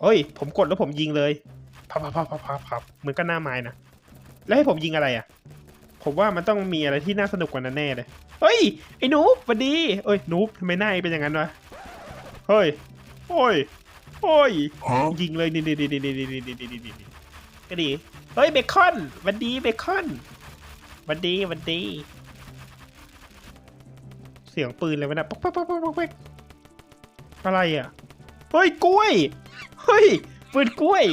เฮ้ย ผมกดแล้วผมยิงเลยพับพับพับพับพับพับเหมือนกันหน้าไม้นะ แล้วให้ผมยิงอะไรอะ ผมว่ามันต้องมีอะไรที่น่าสนุกกว่านั้นแน่เลย เฮ้ย ไอ้หนูสวัสดีเอ้ยหนูทำไมหน้าเองเป็นอย่างนั้นวะ เฮ้ย โอ้ย โอ้ย Huh? ยิงเลยนี่นี่นี่นี่นี่นี่นี่นี่นี่นี่ก็ดี เฮ้ย เบคอนหวันดี เบคอนหวันดีหวันดี เสียงปืนอะไรวะนะป๊อกป๊อกป๊อกป๊อกป๊อกป๊อกอะไรอะ เฮ้ยกล้วย เฮ้ยปืนกล้วย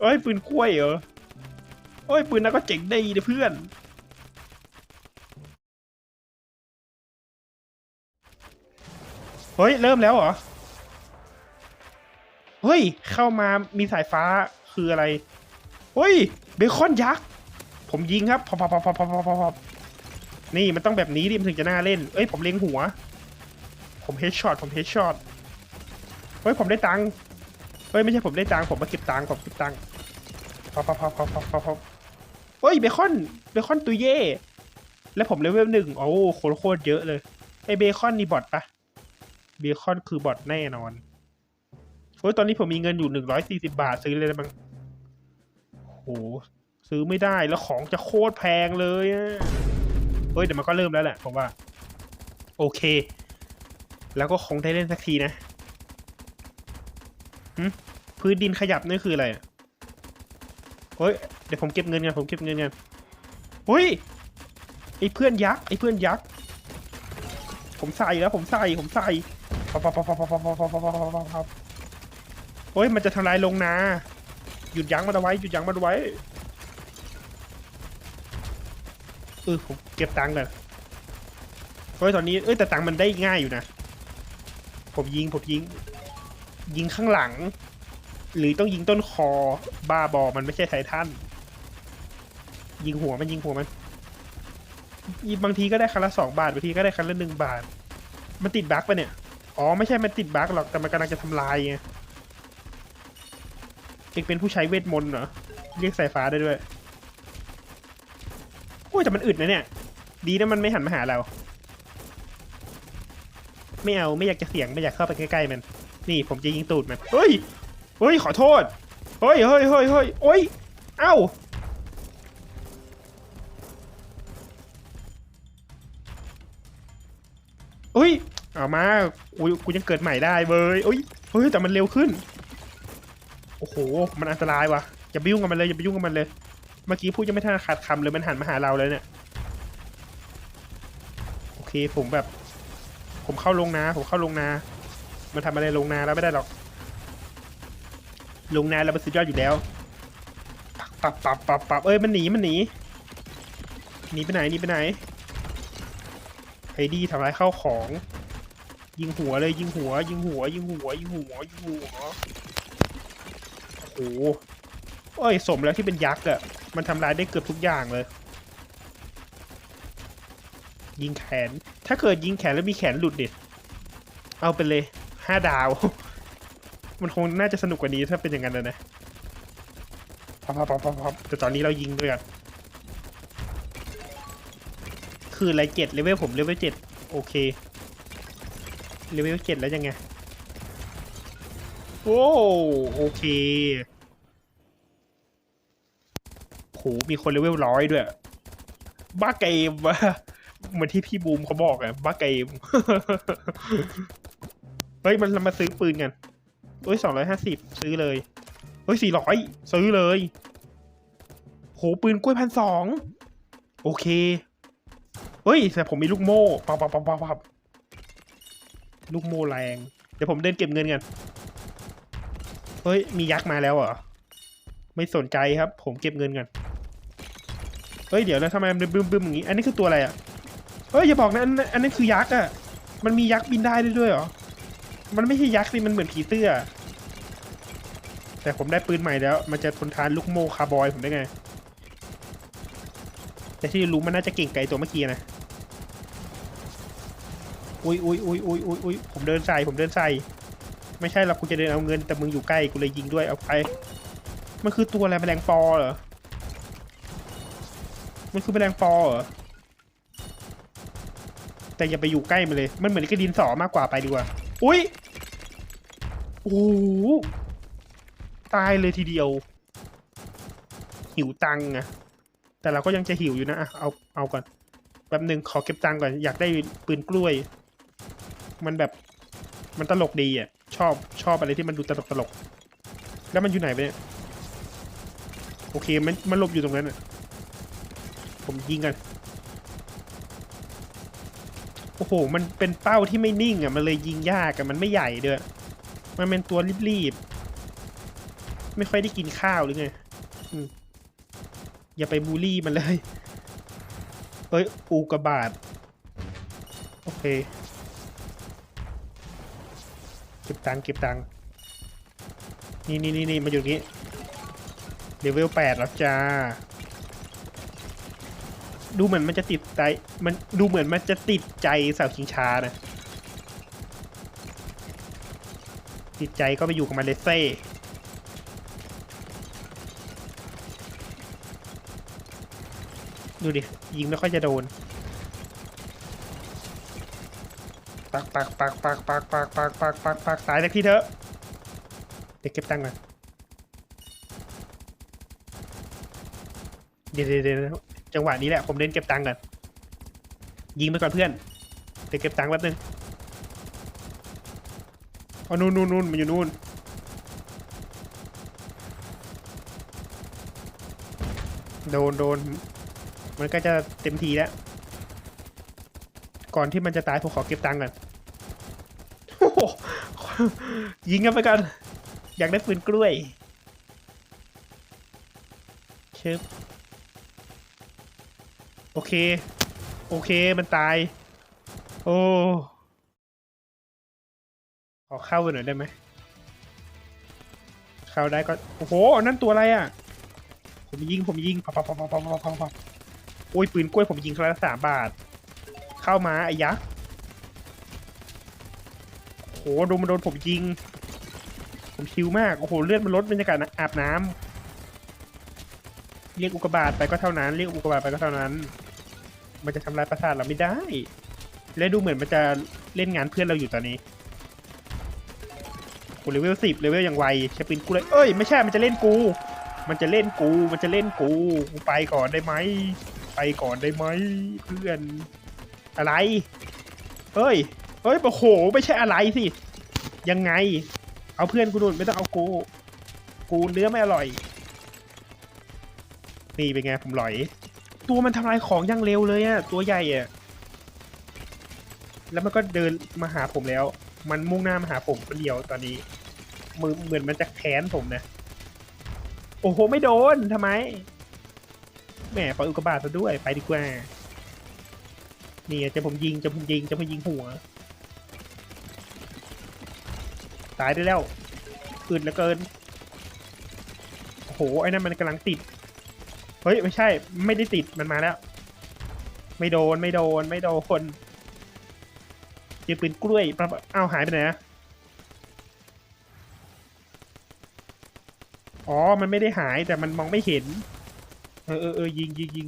เอ้ยปืนกล้วยเหรอเอ้ยปืนนั้นก็เจ๋งได้เพื่อน เฮ้ยเริ่มแล้วเหรอ เฮ้ยเข้ามามีสายฟ้าคืออะไร เฮ้ยเบคอนยักษ์ ผมยิงครับพอพอพอพอ นี่มันต้องแบบนี้ดิมันถึงจะน่าเล่น เอ้ยผมเล็งหัว ผมเฮดช็อตผมเฮดช็อตเฮ้ยผมได้ตังค์เฮ้ยไม่ใช่ผมได้ตังค์ผมมาเก็บตังค์ผมเก็บตังค์พอพอพอพอพอพอพอเฮ้ยเบคอนเบคอนตุยเย่แล้วผมเลเวลหนึ่งโอ้โคตรโคตรเยอะเลยไอเบคอนนี่บอทปะเบคอนคือบอทแน่นอนโอ้ยตอนนี้ผมมีเงินอยู่หนึ่งร้อยสี่สิบาทซื้อเลยได้มั้งโหซื้อไม่ได้แล้วของจะโคตรแพงเลยอะ เฮ้ยเดี๋ยวมันก็เริ่มแล้วแหละผมว่า โอเค แล้วก็คงได้เล่นสักทีนะหึพื้นดินขยับนี่คืออะไรอะเฮ้ยเดี๋ยวผมเก็บเงินกันผมเก็บเงินกันเฮ้ยไอ้เพื่อนยักษ์ไอ้เพื่อนยักษ์ผมใส่แล้วผมใส่ผมใส่ปั๊บปับปับปับปับปับปับปับปับปับเฮ้ยมันจะทำลายลงนาหยุดยั้งมันเอาไว้หยุดยั้งมันไว้ เออผมเก็บตังค์ก่อนเฮ้ยตอนนี้เอ้ยแต่ตังค์มันได้ง่ายอยู่นะ ผมยิงผมยิง ยิงข้างหลัง หรือต้องยิงต้นคอบ้าบอมันไม่ใช่ไททันยิงหัวมันยิงหัวมันบางทีก็ได้คันละสองบาทบางทีก็ได้คันละหนึ่งบาท มันติดบั๊กปะเนี่ย อ๋อไม่ใช่มันติดบั๊กหรอกแต่มันกำลังจะทำลายไงเองเป็นผู้ใช้เวทมนต์เหรอ เรียกสายฟ้าได้ด้วย แต่มันอึดนะเนี่ย ดีนะมันไม่หันมาหาเรา ไม่เอาไม่อยากจะเสี่ยงไม่อยากเข้าไปใกล้ๆมัน นี่ผมจะยิงตูดมัน เฮ้ย เฮ้ยขอโทษ เฮ้ยเฮ้ยเฮ้ยเฮ้ยโอ้ย เอ้าเฮ้ย เอามาอุ้ยกูยังเกิดใหม่ได้เว้ยเอ้ย เฮ้ยแต่มันเร็วขึ้น โอ้โห มันอันตรายว่ะอย่าไปยุ่งกับมันเลยอย่าไปยุ่งกับมันเลย เมื่อกี้พูดยังไม่ทันขาดคำเลยมันหันมาหาเราเลยเนี่ย โอเคผมแบบ ผมเข้าลงนาผมเข้าลงนามันทำอะไรลงนาแล้วไม่ได้หรอก ลงนาเราเป็นสุดยอดอยู่แล้วปับปับปับปับปับเอ้ยมันหนีมันหนีหนีไปไหนหนีไปไหนไอ้ดีทำร้ายข้าวของ ยิงหัวเลยยิงหัว ยิงหัว ยิงหัว ยิงหัวยิงหัวโอ้โหโอ้ยสมแล้วที่เป็นยักษ์อะ มันทำลายได้เกือบทุกอย่างเลย ยิงแขน ถ้าเกิดยิงแขนแล้วมีแขนหลุดเด็ด เอาไปเลยห้าดาว มันคงน่าจะสนุกกว่านี้ถ้าเป็นอย่างนั้นนะนะพับพับพับพับพับแต่ตอนนี้เรายิงด้วยกันคืออะไรเจ็ดเลเวลผมเลเวลเจ็ดโอเคเลเวลเจ็ดแล้วยังไงโอ้โอเคโหมีคนเลเวลร้อยด้วย บ้าเกมวะเหมือนที่พี่บูมเขาบอกอะบ้าเกม เฮ้ย มันมาซื้อปืนกันเฮ้ยสองร้อยห้าสิบซื้อเลย เฮ้ยสี่ร้อยซื้อเลย โห ปืนกล้วยพันสอง โอเค เฮ้ย แต่ผมมีลูกโม่ปับปับปับปับปบลูกโม่แรง เดี๋ยวผมเดินเก็บเงินกัน เฮ้ย มียักษ์มาแล้วเหรอ ไม่สนใจครับ ผมเก็บเงินกัน ฮ้ยเดี๋ยวนะทำไมมันบึ้มบึ้มอย่างงี้อันนี้คือตัวอะไรอะเฮ้ยอย่าบอกนะอันนั้นอันนั้นคือยักษ์อะมันมียักษ์บินได้ด้วยเหรอมันไม่ใช่ยักษ์สิมันเหมือนผีเสื้อ แต่ผมได้ปืนใหม่แล้ว มันจะทนทานลูกโมคาบอยผมได้ไง แต่ที่รู้มันน่าจะเก่งไกลตัวเมื่อกี้นะอุ้ยอุ้ยอุ้ยอุ้ยอุ้ยอุ้ยผมเดินใส่ผมเดินใส่ไม่ใช่หรอกกูจะเดินเอาเงินแต่มึงอยู่ใกล้กูเลยยิงด้วยเอาไป มันคือตัวอะไรแมลงปอเหรอ มันคือแมลงปอเหรอ แต่อย่าไปอยู่ใกล้มันเลย มันเหมือนกับดินสอมากกว่าไปดีกว่า อุ้ย โอ้โหตายเลยทีเดียว หิวตังค์อะแต่เราก็ยังจะหิวอยู่นะอะเอา เอาก่อน แป๊บหนึ่งขอเก็บตังค์ก่อน อยากได้ปืนกล้วย มันแบบ มันตลกดีอะ ชอบ ชอบอะไรที่มันดูตลกตลก แล้วมันอยู่ไหนไปเนี่ย โอเค มัน มันหลบอยู่ตรงนั้นอะ ผมยิงกันโอ้โห มันเป็นเป้าที่ไม่นิ่งอะ มันเลยยิงยากอะ มันไม่ใหญ่ด้วยมันเป็นตัวรีบๆ ไม่ค่อยได้กินข้าวหรือไงอย่าไปบูลลี่มันเลย เฮ้ย อูกระบาดโอเค เก็บตังเก็บตังนี่นี่นี่นี่มาอยู่ตรงนี้เลเวลแปดแล้วจ้า ดูเหมือนมันจะติดใจมันดูเหมือนมันจะติดใจสาวชิงช้านะ ติดใจก็ไปอยู่กับมันเลเซ่ดูดิ ยิงไม่ค่อยจะโดน ปักปักปักปักปักปักปักปักปักปักตายสักทีเถอะเดี๋ยวเก็บตังค์ก่อนเดี๋ยเดี๋ยวเดี๋ยว จังหวะนี้แหละผมเล่นเก็บตังค์ก่อนยิงไปก่อนเพื่อนเดี๋ยวเก็บตังค์แป๊บนึงเอานู่นนู่นนู่นมันอยู่นู่นโดนโดนมันก็จะเต็มทีแล้ว ก่อนที่มันจะตายผมขอเก็บตังค์ก่อนโอ้ยิงกันไปกัน อยากได้ปืนกล้วยเชิบ โอเค โอเคมันตาย โอ้ขอเข้าไปหน่อยได้ไหมเข้าได้ก็โอ้โหนั่นตัวอะไรอะ ผมยิงผมยิงปับปับปับปับปับปับปับโอ้ยปืนกล้วยผมยิงครั้งละสามบาท เข้ามาไอ้ยักษ์โหดูมันโดนผมยิง ผมชิวมากโอ้โหเลือดมันลดบรรยากาศอาบน้ำ เรียกอุกบาทไปก็เท่านั้น เรียกอุกบาทไปก็เท่านั้น มันจะทำลายประสาทเราไม่ได้ และดูเหมือนมันจะเล่นงานเพื่อนเราอยู่ตอนนี้โอ้เลเวลสิบเลเวลย่างไวใช้ปืนกูเลยเอ้ยไม่ใช่มันจะเล่นกู มันจะเล่นกูมันจะเล่นกูกูไปก่อนได้ไหมไปก่อนได้ไหมเพื่อนอะไรเฮ้ยเฮ้ยโอ้โหไม่ใช่อะไรสิยังไง เอาเพื่อนกูดูนไม่ต้องเอากู กูเนื้อไม่อร่อย นี่เป็นไงผมหลอย ตัวมันทำลายของอย่างเร็วเลยอะตัวใหญ่อะแล้วมันก็เดินมาหาผมแล้ว มันมุ่งหน้ามาหาผมคนเดียวตอนนี้มือเหมือนมันจะแค้นผมนะ โอ้โห ไม่โดนทำไม แหมปล่อยอุกกาบาตซะด้วย ไปดีกว่า นี่จะผมยิง จะผมยิง จะผมยิงหัว ตายได้แล้วอึดเหลือเกิน โอ้โห ไอ้นั่นมันกำลังติด เฮ้ย ไม่ใช่ ไม่ได้ติดมันมาแล้ว ไม่โดนไม่โดนไม่โดนคนยิงปืนกล้วยปะอ้าวหายไปไหนนะอ๋อ มันไม่ได้หายแต่มันมองไม่เห็น เออเออเออยิงยิงยิง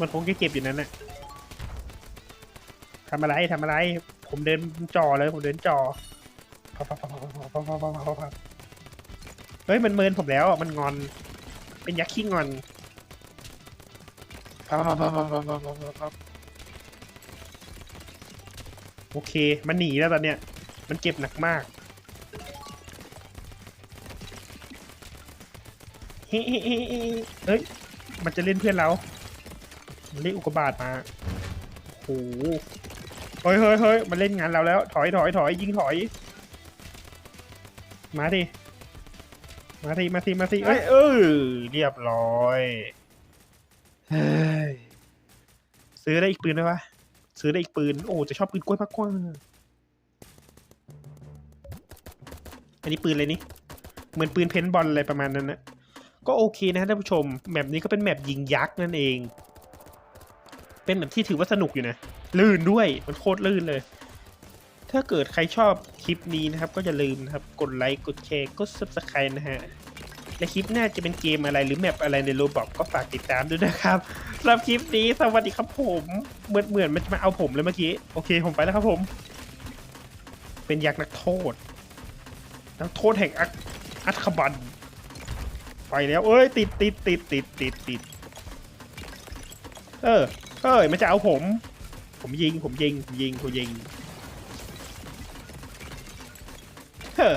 มันคงแค่เก็บอยู่นั้นแหละทำอะไรทำอะไร ผมเดินจ่อเลย ผมเดินจ่อ เฮ้ยมันเมินผมแล้วมันงอน เป็นยักษ์ขี้งอนโอเค มันหนีแล้วตอนเนี้ย มันเจ็บหนักมากเฮ้เฮ้ย มันจะเล่นเพื่อนเรา มันเล่นอุกบาทมาโอ้โหเฮ้ยเฮ้ยเฮ้ยมันเล่นงานเราแล้ว ถอยถอยถอยยิงถอย มาดิ มาสิมาสิมาสิเอ้ยเออเรียบร้อยเฮ้ยซื้อได้อีกปืนไหมวะซื้อได้อีกปืน โอ้จะชอบปืนกล้วยมากกว่าอันนี้ปืนอะไรนี่เหมือนปืนเพนบอลอะไรประมาณนั้นนะก็โอเคนะท่านผู้ชมแมปนี้ก็เป็นแมปยิงยักษ์นั่นเอง เป็นแมปที่ถือว่าสนุกอยู่นะลื่นด้วยมันโคตรลื่นเลย ถ้าเกิดใครชอบคลิปนี้นะครับ ก็อย่าลืมนะครับ กดไลค์ กดแชร์ กด subscribe นะฮะ และคลิปหน้าจะเป็นเกมอะไรหรือแมปอะไรในโรบอกก็ฝากติดตามด้วยนะครับสำหรับคลิปนี้สวัสดีครับผม เหมือนเหมือนมันจะมาเอาผมเลยเมื่อกี้ โอเคผมไปแล้วครับผม เป็นยักษ์นักโทษ นักโทษแห่งอัคอัคบันไปแล้ว เอ้ย ติดติดติดติดติดติดเออเอ้ยมันจะเอาผม ผมยิง ผมยิง ผมยิงผมยิง เฮ้อ